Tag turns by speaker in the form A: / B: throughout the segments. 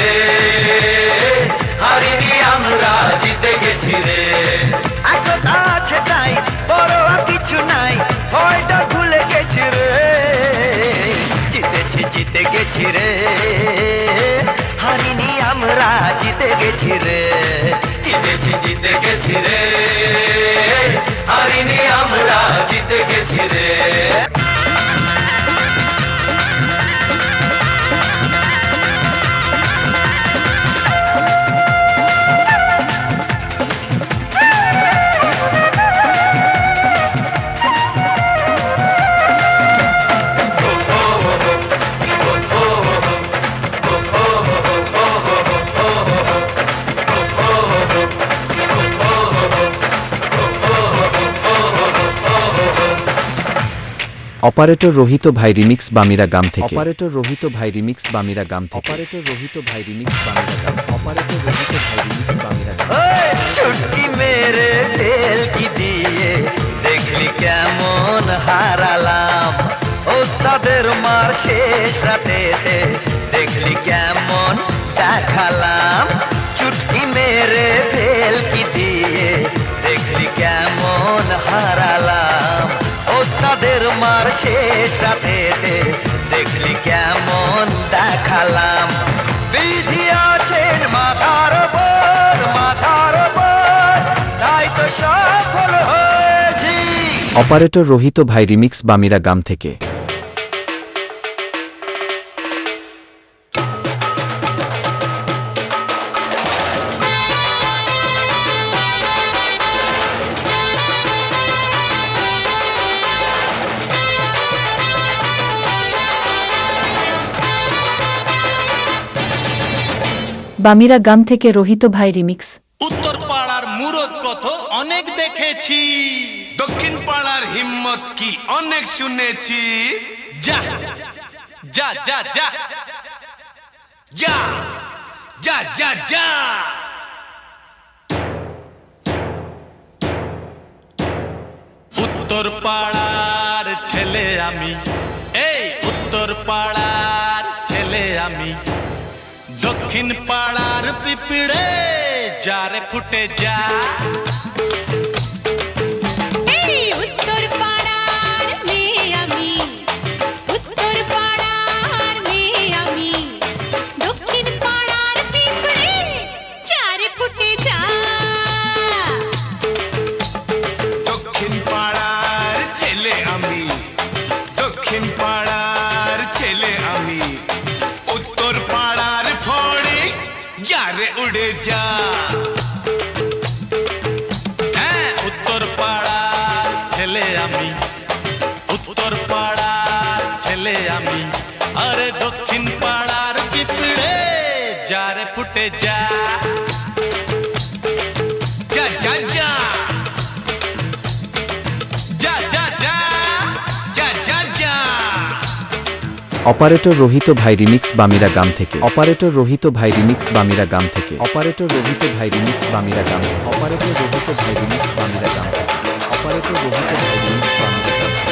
A: রে। হারিনি আমরা জিতে গেছি রে। একতা আছে তাই বড় কিছু নাই ভয়টা ভুলে গেছি রে। জিতেছি জিতে গেছি রে। হারিনি আমরা জিতে গেছি রে। জিতেছি জিতে গেছি রে। হারিনি আমরা জিতে গেছি রে।
B: অপারেটর রোহিত ভাই রিমিক্স বামিরা গাম থেকে। অপারেটর রোহিত ভাই রিমিক্স বামিরা গাম থেকে। অপারেটর রোহিত ভাই রিমিক্স বামিরা গাম অপারেটর রোহিত ভাই রিমিক্স বামিরা গাম
A: চুটকি মেরে তেল কি দিয়ে দেখলি কেমন হারালাম? ও তাদের মার শেষ রাতেতে দেখলি কেমন দেখালাম? চুটকি মেরে ফেল কি দিয়ে দেখলি কেমন তাদের মার শেষ রাতে দেখলি কেমন দেখালাম। বিধি আছেন মাথার ওপর মাথার ওপর তাই তো সফল হয়েছি।
B: অপারেটর রোহিত ভাই রিমিক্স বামিরা গাম থেকে।
C: বামিরা গাম থেকে রোহিত ভাই রিমিক্স।
D: উত্তর পাড়ার মুরদ কত অনেক দেখেছি।
E: দক্ষিণ পাড়ার হিম্মত কি অনেক শুনেছি।
D: যা যা যা যা
E: যা যা যা যা।
D: উত্তর পাড়ার ছেলে আমি दिन पाड़ार पिपड़े जारे फुटे जा। যারে
E: উড়ে যা।
D: হ্যাঁ উত্তর পাড়া ছেলে আমি উত্তর পাড়া ছেলে আমি। আরে দক্ষিণ পাড়ার পিঁপড়ে যারে ফুটে যা।
B: অপারেটর রোহিত ভাই রিমিক্স বামিরা গাম থেকে। অপারেটর রোহিত ভাই রিমিক্স বামিরা গাম থেকে। অপারেটর রোহিত ভাই রিমিক্স বামিরা গাম থেকে। অপারেটর রোহিত ভাই রিমিক্স বামিরা গাম থেকে। অপারেটর রোহিত ভাই রিমিক্স বামিরা গাম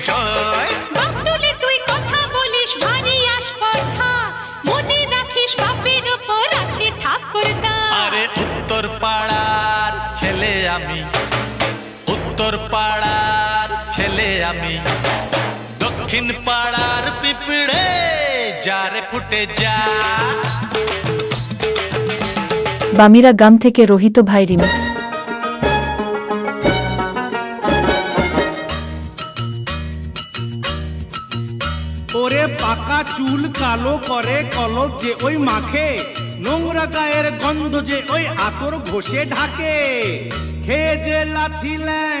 E: নিশ্চয়। বাপ
F: তুলে তুই কথা বলিস ভারী আসপর্ধা। মনে রাখিস বাপের ওপর আছে ঠাকুরদা।
D: আরে উত্তর পাড়ার ছেলে আমি উত্তর পাড়ার ছেলে আমি। দক্ষিণ পাড়ার পিঁপড়ে যারে ফুটে যা।
C: বামিরা গাম থেকে রোহিত ভাই রিমিক্স।
G: ওরে পাকা চুল কালো করে কলপ যে ওই মাখে, নোংরা গায়ের গন্ধ যে ওই আতর ঘষে ঢাকে। খেয়ে যে লাথি ল্যাং,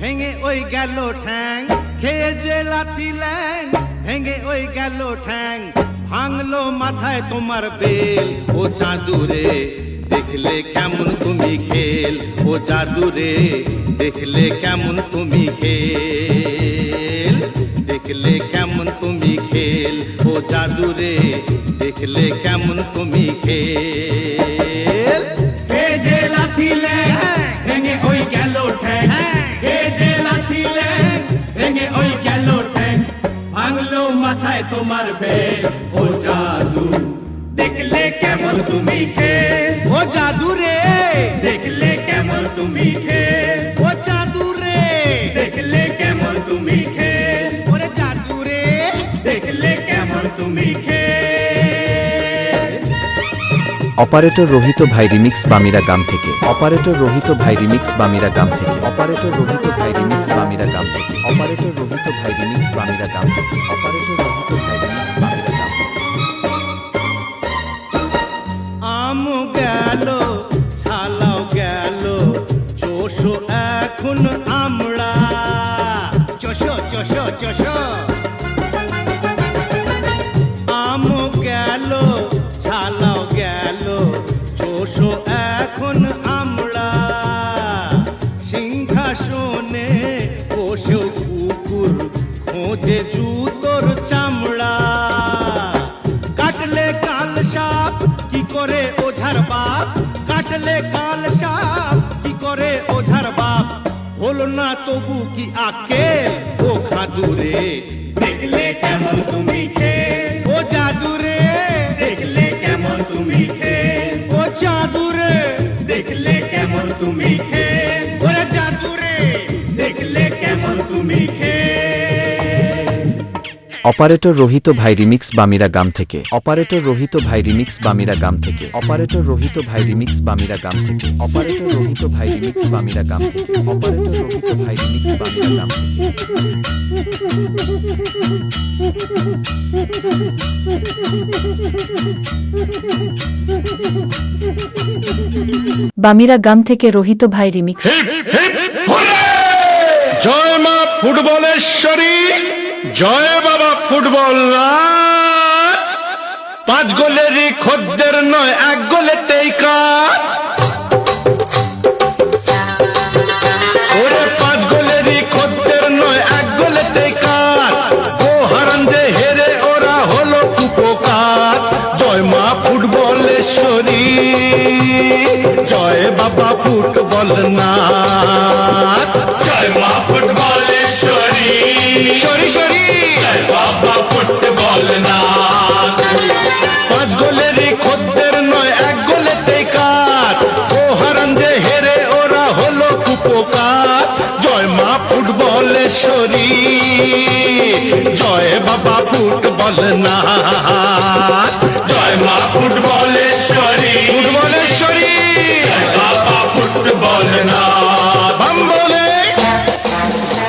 G: ভেঙে ওই গেল ঠ্যাং। খেয়ে যে লাথি ল্যাং, ভেঙে ওই গেল ঠ্যাং। ভাঙলো মাথায় তোমার বেল, ও চাঁদুরে দেখলে কেমন তুমি খেল। ও জাদুরে দেখলে কেমন তুমি খেল। দেখলে কেমন খেল ও জাদুরে দেখলে কেমন তুমি খেল? হে যে লাথিলে ভেঙে ওই গেল ঠ্যাং। হে যে লাথিলে ভেঙে ওই গেল ঠ্যাং। ভাঙলো মাথায় তোমার বেল ও জাদু দেখলে কেমন তুমি খেল? ও জাদু রে দেখলে কেমন তুমি খেল?
B: অপারেটর রোহিত ভাই রিমিক্স বামিরা গাম থেকে। অপারেটর রোহিত ভাই রিমিক্স বামিরা গাম থেকে। অপারেটর রোহিত ভাই রিমিক্স বামিরা গাম থেকে। অপারেটর রোহিত ভাই রিমিক্স বামিরা গাম থেকে। অপারেটর রোহিত ভাই রিমিক্স বামিরা গাম
G: আম গেল, ছালাও গেল চোষো এখন করে ওঝার বাপ? কাটলে কাল সাপ কি করে ওঝার বাপ? হলো না তবু কি আকে ও খাদুরে দেখলে কেমন তুমি কে? ও জাদুরে দেখলে কেমন তুমি কে? ও জাদুরে দেখলে কেমন তুমি খেল
B: অপারেটর রোহিত ভাই রিমিক্স বামিরা গাম থেকে। অপারেটর রোহিত ভাই রিমিক্স বামিরা গাম থেকে। অপারেটর রোহিত ভাই রিমিক্স বামিরা গাম থেকে। অপারেটর রোহিত ভাই রিমিক্স বামিরা গাম থেকে। অপারেটর রোহিত ভাই রিমিক্স বামিরা গাম থেকে।
C: বামিরা গাম থেকে রোহিত ভাই রিমিক্স।
H: জয় মা ফুটবলেশ্বরী! জয় বাবা ফুটবল। পাঁচ গোলেরই খদ্দের নয়, এক গোলেতেই মা ফুটবলেশ্বরী, জয় বাবা ফুটবল না ফুটবল না জয় মা ফুটবলেশ্বরী। ফুটবলেশ্বরী। বাবা ফুটবল না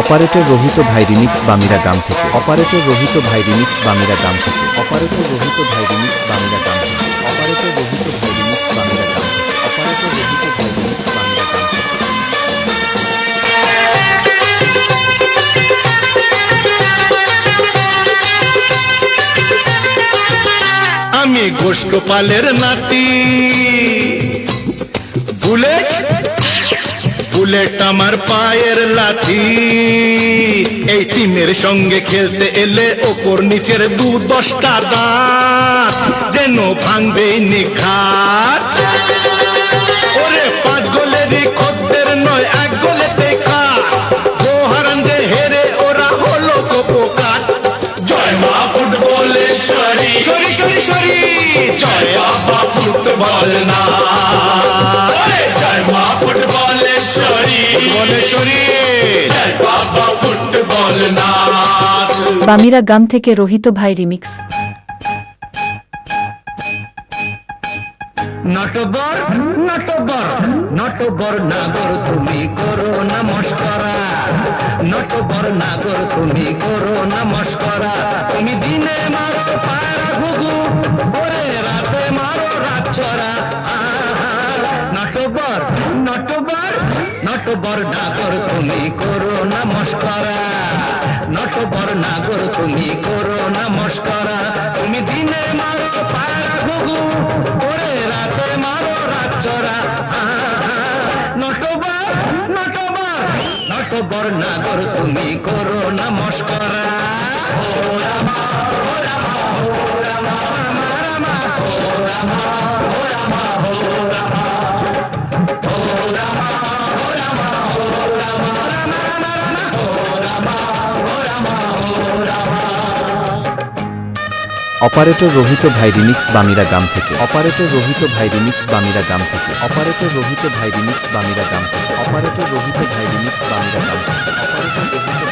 B: অপারেটর রোহিত ভাই রিমিক্স বামিরা গান থেকে। অপারেটর রোহিত ভাই রিমিক্স বামিরা গান থেকে। অপারেটর রোহিত ভাই রিমিক্স বামিরা গাম
H: গোষ্ঠপালের নাতি। বুলেট বুলেট আমার পায়ের লাথি। এই টিমের সঙ্গে খেলতে এলে ওপর নিচের দু দশটা দাঁত যেন ভাঙবে নিখাত ওরে পাঁচ গোলেরই খদ্দের নয়, এক ফুটবলেশ্বরী সরি সরি সরি জয় বাবা ফুটবল না। জয় মা ফুটবলেশ্বরী ফুটবলেশ্বরী জয় বাবা ফুটবল না।
C: বামিরা গাম থেকে রোহিত ভাই রিমিক্স।
I: নটবর নটবর নটবর নাগর তুমি করো না মস্করা নটবর নাগর তুমি করো না মস্করা তুমি দিনে মারো পায়রা ঘুঘু পরে রাতে মারো রাতচরা আহা, নটবর নটবর নটবর নাগর তুমি করো নটবর নাগর তুমি করো
B: অপারেটর রোহিত ভাই রিমিক্স বামিরা গাম থেকে। অপারেটর রোহিত ভাই রিমিক্স বামিরা গাম থেকে। অপারেটর রোহিত ভাই রিমিক্স বামিরা গাম থেকে। অপারেটর রোহিত ভাই রিমিক্স বামিরা গাম থেকে। অপারেটর রোহিত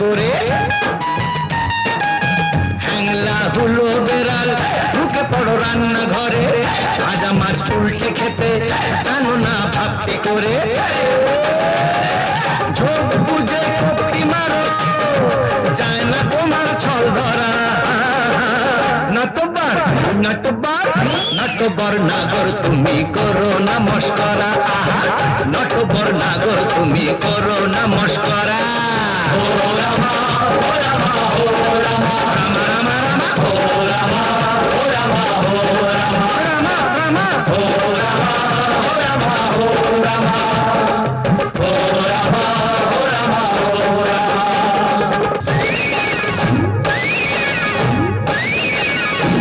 I: করে। হ্যাংলা হুলো বেড়াল, ঢুকে পড়ো রান্না ঘরে আজ মাছ উল্টে খেতে, জানো না ভাবটি করে। ঝোপ বুঝে কপটি মারো, যায় না তোমার ছল ধরা। নটবার নটবার নটবর নাগর তুমি করো না নটবর নাগর তুমি করো না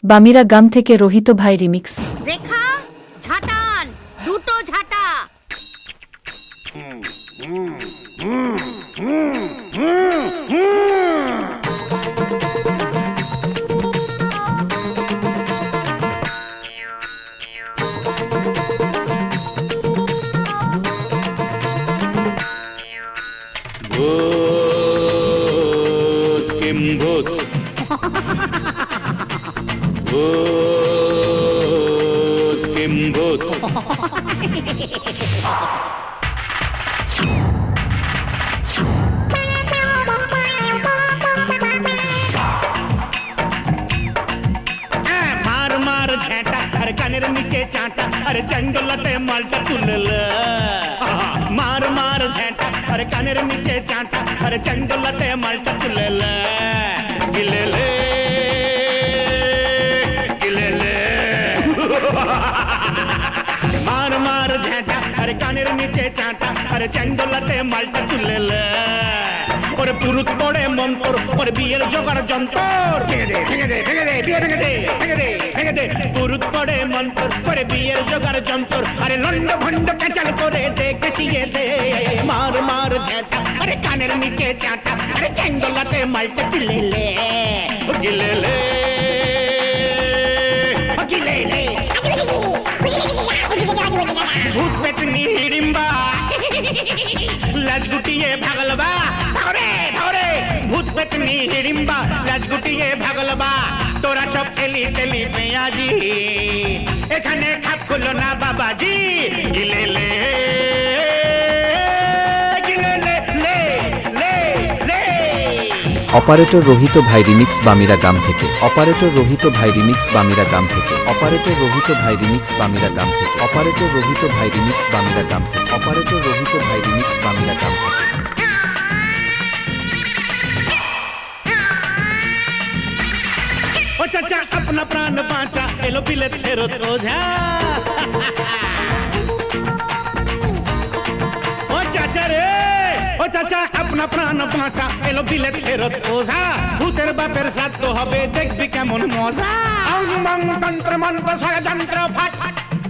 C: বামিরা গাম থেকে রোহিত ভাই রিমিক্স।
J: রেখা!
K: নিচে চাঁটা আর চঞ্চলতে মালটা তুলল মার মার ঝেঁটা আর কানের নিচে চাঁটা আর চঞ্চলতে মালটা তুলল গিলেলে গিলেলে মার মার ঝেঁটা আর কানের নিচে চাঁটা আর চঞ্চলতে মালটা তুলল ওরে পুরুত পড়ে মন্তর ওরে বিয়ের জোগাড় যন্তর। ভেঙে দে ভেঙে দে ভেঙে দে বিয়ে ভেঙে দে ভেঙে দে ভেঙে দে। পুরুত পড়ে মন্তর ওরে বিয়ের জোগাড় যন্তর। আরে লন্ড ভন্ড কেচাল করে দে কেচিয়ে দে। মার মার ঝেঁটা আরে কানের নিচে চাটা আরে চেঙ্গলাতে মালটা গিলেলে। ও গিলেলে। ও গিলেলে ভূত পেতনি হিড়িম্বা লাজ গুটিয়ে ভাগলবা। তোরা সব এলি তেলি পেঁয়াজি। এখানে খাপ খুলো না বাবাজি। গিলে
B: অপারেটর রোহিত ভাই রিমিক্স বামিরা গাম থেকে। অপারেটর রোহিত ভাই রিমিক্স বামিরা গাম থেকে। অপারেটর রোহিত ভাই রিমিক্স বামিরা গাম থেকে। অপারেটর রোহিত ভাই রিমিক্স বামিরা গাম থেকে। অপারেটর রোহিত ভাই রিমিক্স বামিরা গাম থেকে।
K: চাচা আপনা প্রাণ বাঁচা এলো বিলে ফেরত ওঝা ও চাচা রে ও চাচা আপনা প্রাণ বাঁচা এলো বিলে ফেরত ওঝা ভূতের বাপের শ্রাদ্ধ হবে দেখবি কেমন মজা অং মং তন্ত্র মন্ত্র ষড়যন্ত্র ফাট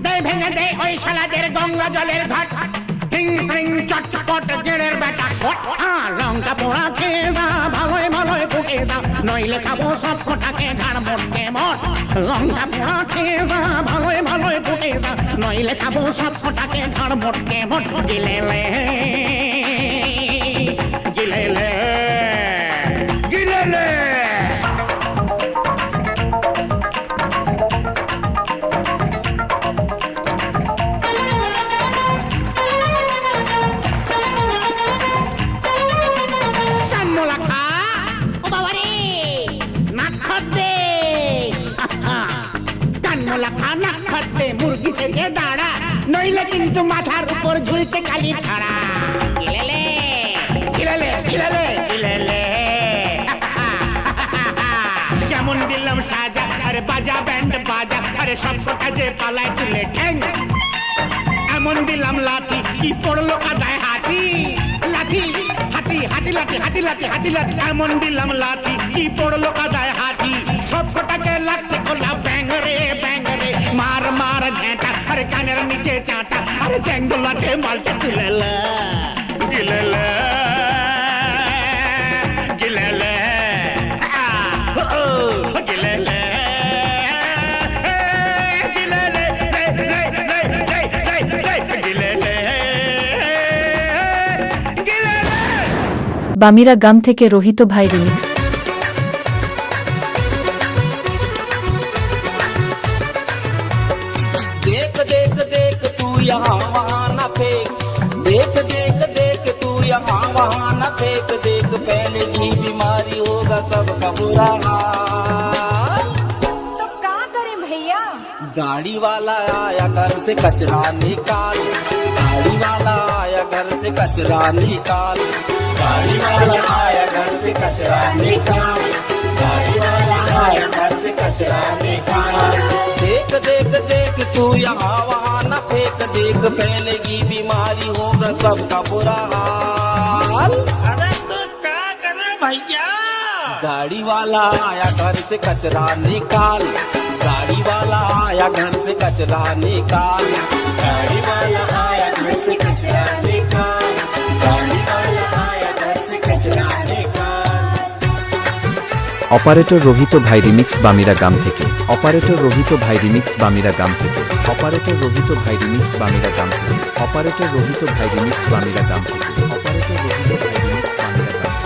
K: দে ভেঙে দে ওই শালাদের গঙ্গা জলের ঘাট হিং ফ্রিং চটপট জেড়ের বেটা। হ্যাঁ লঙ্কা পোড়া খেয়ে যা ভালোই ভালোই ফুটে যা, নইলে খাব সব কটাকে ঘাড় মরতে মর লঙ্কা পোড়া খেয়ে যা ভালোই ভালোই ফুটে যা, নইলে খাব সব কটাকে ঘাড় মট। গিলেলে গিলেলে গিলেলে কিন্তু মাথার উপর ঝুলতে কালি খাড়া। গিলেলে গিলেলে গিলেলে গিলেলে কেমন দিলাম সাজা আরে বাজা ব্যান্ড বাজা আরে সব কাজে পালায় তুলে ঠ্যাং। এমন দিলাম লাঠি কি পড়ল কাদায় হাতি? লাঠি হাতি হাতি লাঠি হাতি লাঠি হাতি লাঠি। এমন দিলাম লাঠি কি পড়ল কাদায় হাতি? রে, রে, রে, রে, গিলেলে গিলেলে
C: বামিরা গ্রাম থেকে রোহিত ভাই রিমিক্স।
L: देख देख देख तू यहाँ वहाँ न फेंक देख। फैलेगी बीमारी होगा सबका बुरा हाल।
J: तो का करें भैया?
L: गाड़ी वाला आया घर से कचरा निकाल। गाड़ी वाला आया घर से कचरा निकाल। गाड़ी वाला आया घर से कचरा निकाल। गाड़ी वाला आया घर से कचरा निकाल देख देख देख तू यहाँ वहाँ न फेंक देख फैलेगी बीमारी होगा सबका बुरा हाल।
D: अरे तो क्या करे भैया?
L: गाड़ी वाला आया घर से कचरा निकाल। गाड़ी वाला आया घर से कचरा निकाल। गाड़ी वाला आया घर से कचरा निकाल।
B: অপারেটর রোহিত ভাই রিমিক্স বামিরা গ্রাম থেকে অপারেটর রোহিত ভাই রিমিক্স বামিরা গ্রাম থেকে অপারেটর রোহিত ভাই রিমিক্স বামিরা গ্রাম থেকে অপারেটর রোহিত ভাই রিমিক্স বামিরা গ্রাম থেকে অপারেটর রোহিত ভাই রিমিক্স বামিরা গ্রাম থেকে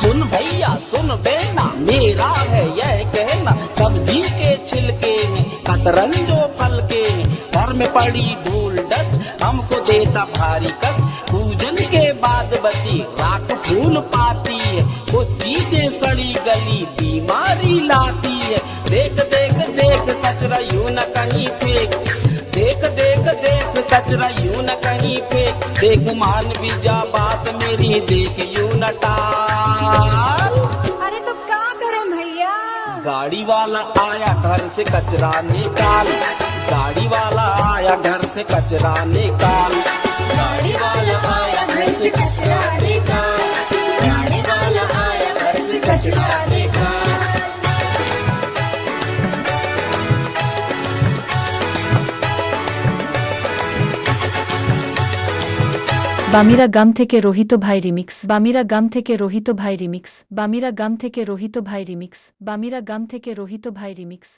L: सुन भैया सुन बेना मेरा है यह कहना सब्ज़ी के छिलके में कतरन जो फल के में, घर में पड़ी धूल डस्ट, हमको देता भारी कष्ट। पूजन के बाद बची राख फूल पाती है वो चीज़ें सड़ी गली बीमारी लाती है। देख देख देख, कचरा यूँ न कहीं फेंक। देख देख देख, कचरा यूँ न कहीं फेंक। देख, मान भी जा बात मेरी, देख यू न टाल। गाड़ी वाला आया घर से कचरा निकाल। गाड़ी वाला आया घर से कचरा निकाल। गाड़ी वाला आया घर से कचरा निकाल। गाड़ी वाला आया घर से कचरा निकाल।
C: বামিরা গাম থেকে রোহিত ভাই রিমিক্স। বামিরা গাম থেকে রোহিত ভাই রিমিক্স। বামিরা গাম থেকে রোহিত ভাই রিমিক্স। বামিরা গাম থেকে রোহিত ভাই রিমিক্স।